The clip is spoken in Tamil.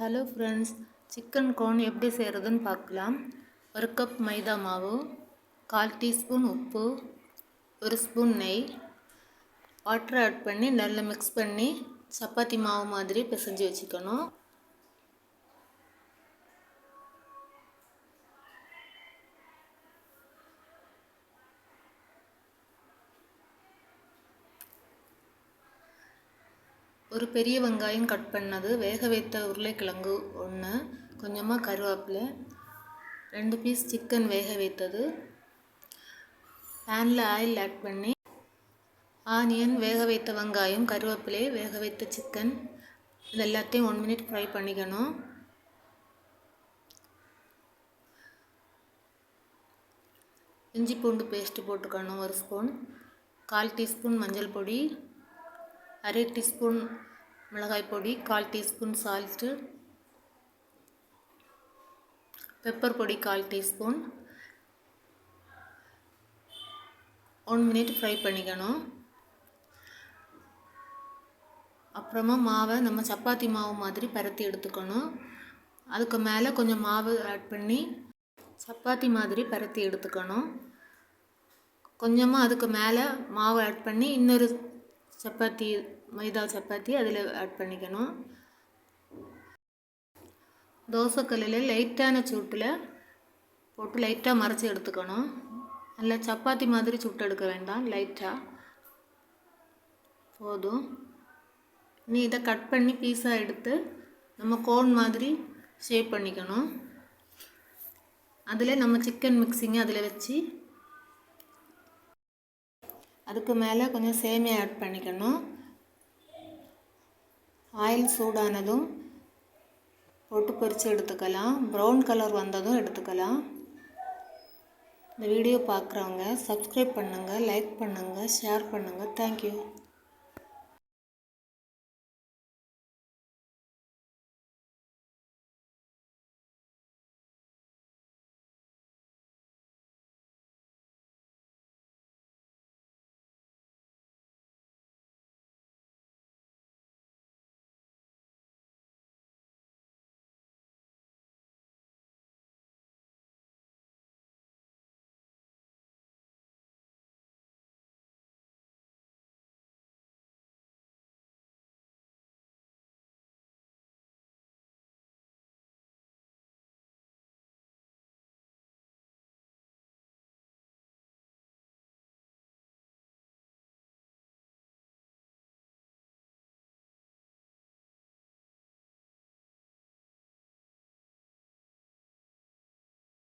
ஹலோ ஃப்ரெண்ட்ஸ் சிக்கன் கோன் எப்படி செய்கிறதுன்னு பார்க்கலாம். ஒரு கப் மைதா மாவு கால் டீஸ்பூன் உப்பு ஒரு ஸ்பூன் நெய் வாட்டர் ஆட் பண்ணி நல்லா மிக்ஸ் பண்ணி சப்பாத்தி மாவு மாதிரி பிசைஞ்சு வச்சுக்கணும். ஒரு பெரிய வெங்காயம் கட் பண்ணது வேக வைத்த உருளைக்கிழங்கு ஒன்று கொஞ்சமாக கருவேப்பிலை ரெண்டு பீஸ் சிக்கன் வேக வைத்தது. பேனில் ஆயில் ஆட் பண்ணி ஆனியன் வேக வைத்த வெங்காயம் கருவேப்பிலை வேக வைத்த சிக்கன் இது எல்லாத்தையும் ஒன் மினிட் ஃப்ரை பண்ணிக்கணும். இஞ்சி பூண்டு பேஸ்ட்டு போட்டுக்கணும் ஒரு ஸ்பூன் கால் டீஸ்பூன் மஞ்சள் பொடி அரை டீஸ்பூன் மிளகாய் பொடி கால் டீஸ்பூன் சால்ட்டு பெப்பர் பொடி கால் டீஸ்பூன். ஒன் மினிட் ஃப்ரை பண்ணிக்கணும். அப்புறமா மாவை நம்ம சப்பாத்தி மாவு மாதிரி பரத்தி எடுத்துக்கணும். அதுக்கு மேலே கொஞ்சம் மாவு ஆட் பண்ணி சப்பாத்தி மாதிரி பரத்தி எடுத்துக்கணும். கொஞ்சமாக அதுக்கு மேலே மாவு ஆட் பண்ணி இன்னொரு சப்பாத்தி மைதா சப்பாத்தி அதில் ஆட் பண்ணிக்கணும். தோசைக்கல்லில் லைட்டான சூட்டில் போட்டு லைட்டாக மறைச்சி எடுத்துக்கணும். நல்லா சப்பாத்தி மாதிரி சுட்டு எடுக்க வேண்டாம் லைட்டாக போதும். நீ இதை கட் பண்ணி பீஸாக எடுத்து நம்ம கோன் மாதிரி ஷேப் பண்ணிக்கணும். அதில் நம்ம சிக்கன் மிக்சிங்கை அதில் வச்சு அதுக்கு மேலே கொஞ்சம் சேமியா ஆட் பண்ணிக்கணும். ஆயில் சூடானதும் போட்டு பறித்து எடுத்துக்கலாம். ப்ரௌன் கலர் வந்ததும் எடுத்துக்கலாம். இந்த வீடியோ பார்க்குறவங்க சப்ஸ்கிரைப் பண்ணுங்கள் லைக் பண்ணுங்கள் ஷேர் பண்ணுங்கள் தேங்க்யூ